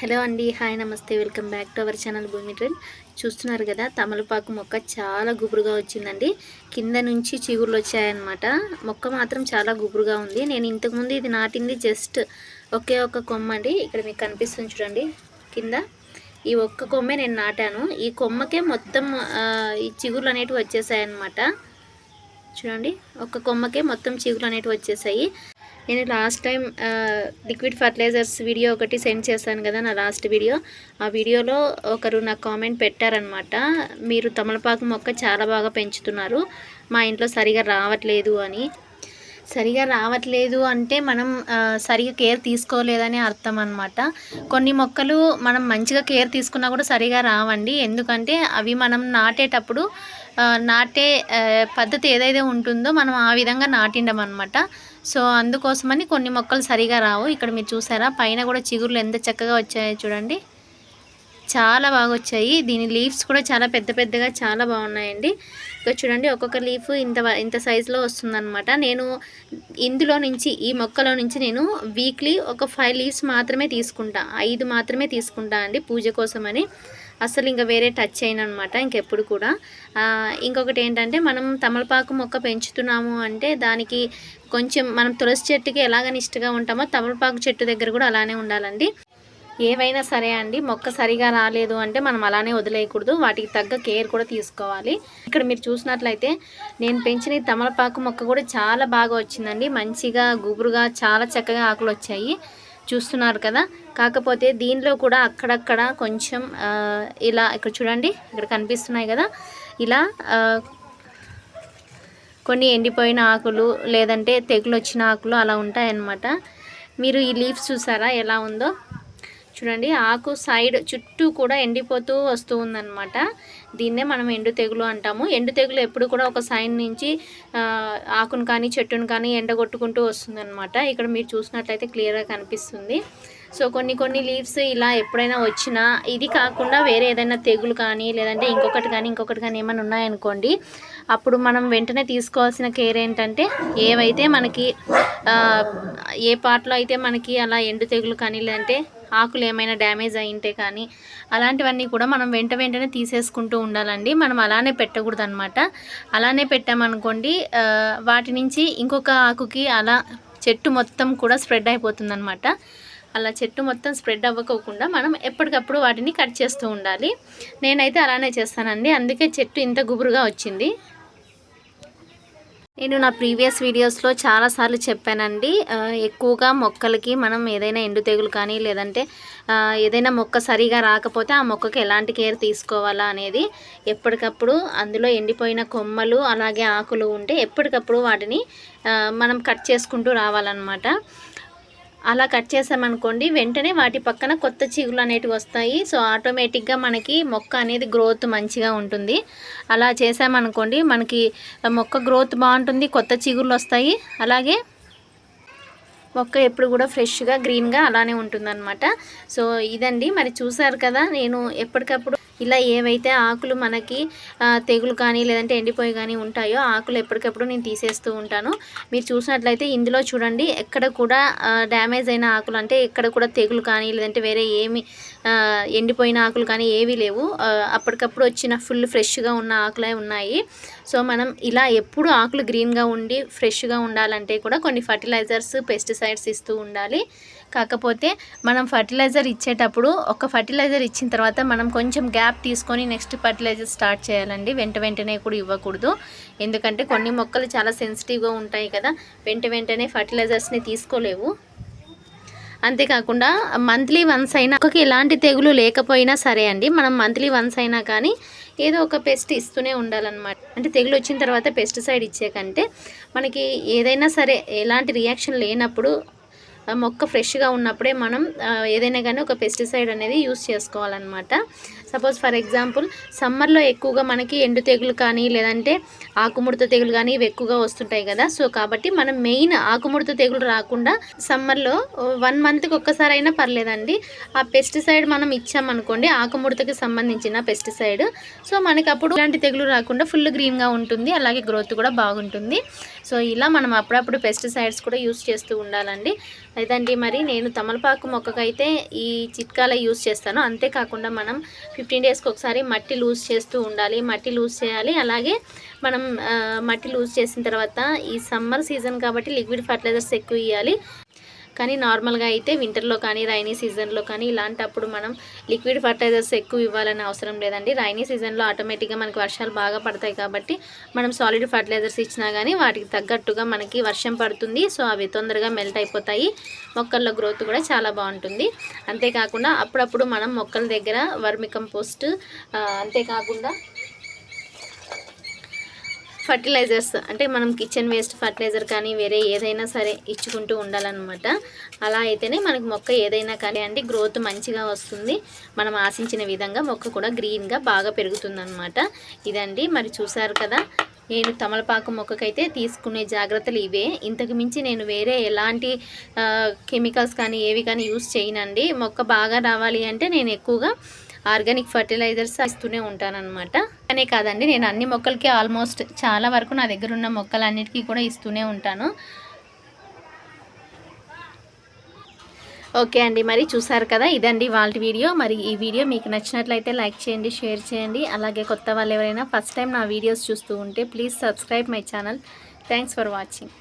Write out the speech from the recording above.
Hello అండి hi నమస్తే welcome back to our channel Bhoomi trend. చూస్తున్నారు కదా తమలపాకు మొక్క చాలా గుబురుగా వచ్చిందండి. కింద నుంచి చిగుర్లు వచ్చాయన్నమాట. మొక్క మాత్రం చాలా గుబురుగా ఉంది. నేను ఇంతకుముందు ఇది నాటింది జస్ట్ ఒకే ఒక కొమ్మ అండి. ఇక్కడ మీకు కనిపిస్తుంది చూడండి కింద. ఈ ఒక్క కొమ్మే నేను నాటాను. ఈ కొమ్మకే మొత్తం ఈ చిగుర్లు అనేటివి వచ్చేసాయి చూడండి ఒక్క కొమ్మకే మొత్తం చిగురులు అనేటివి వచ్చేసాయి. నేను last time liquid fertilizers video ఒకటి సెండ్ చేశాను కదా నా లాస్ట్ వీడియో ఆ వీడియోలో ఒకరు నాకు కామెంట్ పెట్టారనమాట మీరు తమలపాకు మొక్క చాలా బాగా పెంచుతున్నారు మా ఇంట్లో సరిగా రావట్లేదు అని. సరిగా రావట్లేదు అంటే మనం సరిగా కేర్ తీసుకోలేదని అర్థం అనమాట కొన్ని మొక్కలు మనం మంచిగా కేర్ తీసుకున్నా కూడా సరిగా రావండి. ఎందుకంటే అవి మనం నాటేటప్పుడు నాటే పద్ధతి ఏదైతే ఉంటుందో మనం ఆ విధంగా నాటిండం అనమాట సో అందుకోసమని కొన్ని మొక్కలు సరిగా రావు. ఇక్కడ మీరు చూసారా? పైన కూడా చిగురులు ఎంత చక్కగా వచ్చాయో చూడండి. చాలా బాగా వచ్చాయి. దీని లీవ్స్ కూడా చాలా పెద్ద పెద్దగా చాలా బాగున్నాయండి. ఇక్కడ చూడండి ఒక్కొక్క లీఫ్ ఇంత ఇంత సైజులో వస్తుందన్నమాట. నేను ఇందులో నుంచి ఈ మొక్కలో నుంచి నేను వీక్లీ ఒక ఫైవ్ లీవ్స్ మాత్రమే తీసుకుంటా. ఐదు మాత్రమే తీసుకుంటా అండి పూజ కోసమని. అసలు ఇంకా వేరే టచ్ అయిన అనమాట ఇంకెప్పుడు కూడా. ఇంకొకటి ఏంటంటే మనం తమలపాకు మొక్క పెంచుతున్నాము అంటే దానికి కొంచెం మనం తులసి చెట్టుకి ఎలాగ నిష్టగా ఉంటామో తమలపాకు చెట్టు దగ్గర కూడా అలానే ఉండాలండి. ఏవైనా సరే అండి మొక్క సరిగా రాలేదు అంటే మనం అలానే వదిలేయకూడదు వాటికి తగ్గ కేర్ కూడా తీసుకోవాలి. ఇక్కడ మీరు చూసినట్లయితే నేను పెంచిన తమలపాకు మొక్క కూడా చాలా బాగా వచ్చిందండి మంచిగా గుబురుగా చాలా చక్కగా ఆకులు వచ్చాయి. చూస్తున్నారు కదా. కాకపోతే దీనిలో కూడా అక్కడక్కడ కొంచెం ఇలా ఇక్కడ చూడండి ఇక్కడ కనిపిస్తున్నాయి కదా. ఇలా కొన్ని ఎండిపోయిన ఆకులు లేదంటే తెగులు వచ్చిన ఆకులు అలా ఉంటాయన్నమాట. మీరు ఈ లీవ్స్ చూసారా? ఎలా ఉందో? చూడండి ఆకు సైడ్ చుట్టూ కూడా ఎండిపోతూ వస్తూ ఉందన్నమాట. దీన్నే మనం ఎండు తెగులు అంటాము. ఎండు తెగులు ఎప్పుడు కూడా ఒక సైడ్ నుంచి ఆకును కానీ చెట్టును కానీ ఎండగొట్టుకుంటూ వస్తుందన్నమాట. ఇక్కడ మీరు చూసినట్లయితే క్లియర్గా కనిపిస్తుంది. సో కొన్ని కొన్ని లీవ్స్ ఇలా ఎప్పుడైనా వచ్చినా ఇది కాకుండా వేరే ఏదైనా తెగులు కానీ లేదంటే ఇంకొకటి కానీ ఇంకొకటి కానీ ఏమైనా ఉన్నాయనుకోండి అప్పుడు మనం వెంటనే తీసుకోవాల్సిన కేర్ ఏంటంటే ఏవైతే మనకి ఏ పార్ట్లో అయితే మనకి అలా ఎండు తెగులు కానీ లేదంటే ఆకులు ఏమైనా డ్యామేజ్ అయింటే కానీ అలాంటివన్నీ కూడా మనం వెంట వెంటనే తీసేసుకుంటూ ఉండాలండి. మనం అలానే పెట్టకూడదు అనమాట అలానే పెట్టామనుకోండి వాటి నుంచి ఇంకొక ఆకుకి అలా చెట్టు మొత్తం కూడా స్ప్రెడ్ అయిపోతుంది అలా చెట్టు మొత్తం స్ప్రెడ్ అవ్వకోకుండా మనం ఎప్పటికప్పుడు వాటిని కట్ చేస్తూ ఉండాలి. నేనైతే అలానే చేస్తానండి. అందుకే చెట్టు ఇంత గుబురుగా వచ్చింది. నేను నా ప్రీవియస్ వీడియోస్లో చాలాసార్లు చెప్పానండి. ఎక్కువగా మొక్కలకి మనం ఏదైనా ఎండు తెగులు కానీ లేదంటే ఏదైనా మొక్క సరిగా రాకపోతే ఆ మొక్కకి ఎలాంటి కేర్ తీసుకోవాలా అనేది ఎప్పటికప్పుడు అందులో ఎండిపోయిన కొమ్మలు అలాగే ఆకులు ఉంటే ఎప్పటికప్పుడు వాటిని మనం కట్ చేసుకుంటూ రావాలన్నమాట. అలా కట్ చేసామనుకోండి వెంటనే వాటి పక్కన కొత్త చిగులు అనేటివి వస్తాయి. సో ఆటోమేటిక్గా మనకి మొక్క అనేది గ్రోత్ మంచిగా ఉంటుంది. అలా చేసామనుకోండి మనకి మొక్క గ్రోత్ బాగుంటుంది కొత్త చిగుళ్ళు వస్తాయి. అలాగే మొక్క ఎప్పుడు కూడా ఫ్రెష్గా గ్రీన్గా అలానే ఉంటుందన్నమాట. సో ఇదండి. మరి చూసారు కదా నేను ఎప్పటికప్పుడు ఇలా ఏవైతే ఆకులు మనకి తెగులు కానీ లేదంటే ఎండిపోయి కానీ ఉంటాయో ఆకులు ఎప్పటికప్పుడు నేను తీసేస్తూ ఉంటాను. మీరు చూసినట్లయితే ఇందులో చూడండి ఎక్కడ కూడా డ్యామేజ్ అయిన ఆకులు అంటే ఎక్కడ కూడా తెగులు కానీ లేదంటే వేరే ఏమి ఎండిపోయిన ఆకులు కానీ ఏవీ లేవు. అప్పటికప్పుడు వచ్చిన ఫుల్ ఫ్రెష్గా ఉన్న ఆకులే ఉన్నాయి. సో మనం ఇలా ఎప్పుడు ఆకులు గ్రీన్గా ఉండి ఫ్రెష్గా ఉండాలంటే కూడా కొన్ని ఫర్టిలైజర్స్ పెస్టిసైడ్స్ ఇస్తూ ఉండాలి. కాకపోతే మనం ఫర్టిలైజర్ ఇచ్చేటప్పుడు ఒక ఫర్టిలైజర్ ఇచ్చిన తర్వాత మనం కొంచెం గ్యాప్ తీసుకొని నెక్స్ట్ ఫర్టిలైజర్ స్టార్ట్ చేయాలండి. వెంట వెంటనే కూడా ఇవ్వకూడదు. ఎందుకంటే కొన్ని మొక్కలు చాలా సెన్సిటివ్గా ఉంటాయి కదా వెంట వెంటనే ఫర్టిలైజర్స్ని తీసుకోలేవు. అంతేకాకుండా మంత్లీ వన్స్ అయినా ఒక్కకి ఎలాంటి తెగులు లేకపోయినా సరే అండి మనం మంత్లీ వన్స్ అయినా కానీ ఏదో ఒక పెస్ట్ ఇస్తూనే ఉండాలన్నమాట. అంటే తెగులు వచ్చిన తర్వాత పెస్టిసైడ్ ఇచ్చే కంటే మనకి ఏదైనా సరే ఎలాంటి రియాక్షన్ లేనప్పుడు మొక్క ఫ్రెష్గా ఉన్నప్పుడే మనం ఏదైనా కానీ ఒక పెస్టిసైడ్ అనేది యూస్ చేసుకోవాలన్నమాట. సపోజ్ ఫర్ ఎగ్జాంపుల్ సమ్మర్లో ఎక్కువగా మనకి ఎండు తెగులు కానీ లేదంటే ఆకుముడత తెగులు కానీ ఇవి ఎక్కువగా వస్తుంటాయి కదా. సో కాబట్టి మనం మెయిన్ ఆకుముడత తెగులు రాకుండా సమ్మర్లో వన్ మంత్కి ఒక్కసారి అయినా పర్లేదండి. ఆ పెస్టిసైడ్ మనం ఇచ్చామనుకోండి ఆకుముడతకి సంబంధించిన పెస్టిసైడ్. సో మనకి అప్పుడు ఇలాంటి తెగులు రాకుండా ఫుల్ గ్రీన్గా ఉంటుంది. అలాగే గ్రోత్ కూడా బాగుంటుంది. సో ఇలా మనం అప్పుడప్పుడు పెస్టిసైడ్స్ కూడా యూస్ చేస్తూ ఉండాలండి. లేదండి మరి నేను తమలపాకు మొక్కకైతే ఈ చిట్కాల యూస్ చేస్తాను. అంతేకాకుండా మనం ఫిఫ్టీన్ డేస్కి ఒకసారి మట్టి లూజ్ చేస్తూ ఉండాలి. మట్టి లూజ్ చేయాలి. అలాగే మనం మట్టి లూజ్ చేసిన తర్వాత ఈ సమ్మర్ సీజన్ కాబట్టి లిక్విడ్ ఫర్టిలైజర్స్ ఎక్కువ ఇవ్వాలి కానీ నార్మల్గా అయితే వింటర్లో కానీ రైనీ సీజన్లో కానీ ఇలాంటప్పుడు మనం లిక్విడ్ ఫర్టిలైజర్స్ ఎక్కువ ఇవ్వాలని అవసరం లేదండి. రైనీ సీజన్లో ఆటోమేటిక్గా మనకి వర్షాలు బాగా పడతాయి కాబట్టి మనం సాలిడ్ ఫర్టిలైజర్స్ ఇచ్చినా కానీ వాటికి తగ్గట్టుగా మనకి వర్షం పడుతుంది. సో అవి తొందరగా మెల్ట్ అయిపోతాయి. మొక్కల్లో గ్రోత్ కూడా చాలా బాగుంటుంది. అంతేకాకుండా అప్పుడప్పుడు మనం మొక్కల దగ్గర వర్మి కంపోస్ట్ అంతేకాకుండా ఫర్టిలైజర్స్ అంటే మనం కిచెన్ వేస్ట్ ఫర్టిలైజర్ కానీ వేరే ఏదైనా సరే ఇచ్చుకుంటూ ఉండాలన్నమాట. అలా అయితేనే మనకు మొక్క ఏదైనా కానీ అండి గ్రోత్ మంచిగా వస్తుంది. మనం ఆశించిన విధంగా మొక్క కూడా గ్రీన్గా బాగా పెరుగుతుందన్నమాట. ఇదండి మరి చూసారు కదా నేను తమలపాకు మొక్కకైతే తీసుకునే జాగ్రత్తలు ఇవే. ఇంతకు మించి నేను వేరే ఎలాంటి కెమికల్స్ కానీ ఏవి కానీ యూస్ చేయనండి. మొక్క బాగా రావాలి అంటే నేను ఎక్కువగా ఆర్గానిక్ ఫర్టిలైజర్స్ ఇస్తూనే ఉంటానన్నమాట. అనే కాదండి. నేను అన్ని మొక్కలకి ఆల్మోస్ట్ చాలా వరకు నా దగ్గర ఉన్న మొక్కలన్నిటికీ కూడా ఇస్తూనే ఉంటాను. ఓకే అండి. మరి చూసారు కదా ఇదండి వాళ్ళ వీడియో. మరి ఈ వీడియో మీకు నచ్చినట్లయితే లైక్ చేయండి షేర్ చేయండి. అలాగే కొత్త వాళ్ళు ఎవరైనా ఫస్ట్ టైం నా వీడియోస్ చూస్తూ ఉంటే please subscribe my channel. Thanks for watching.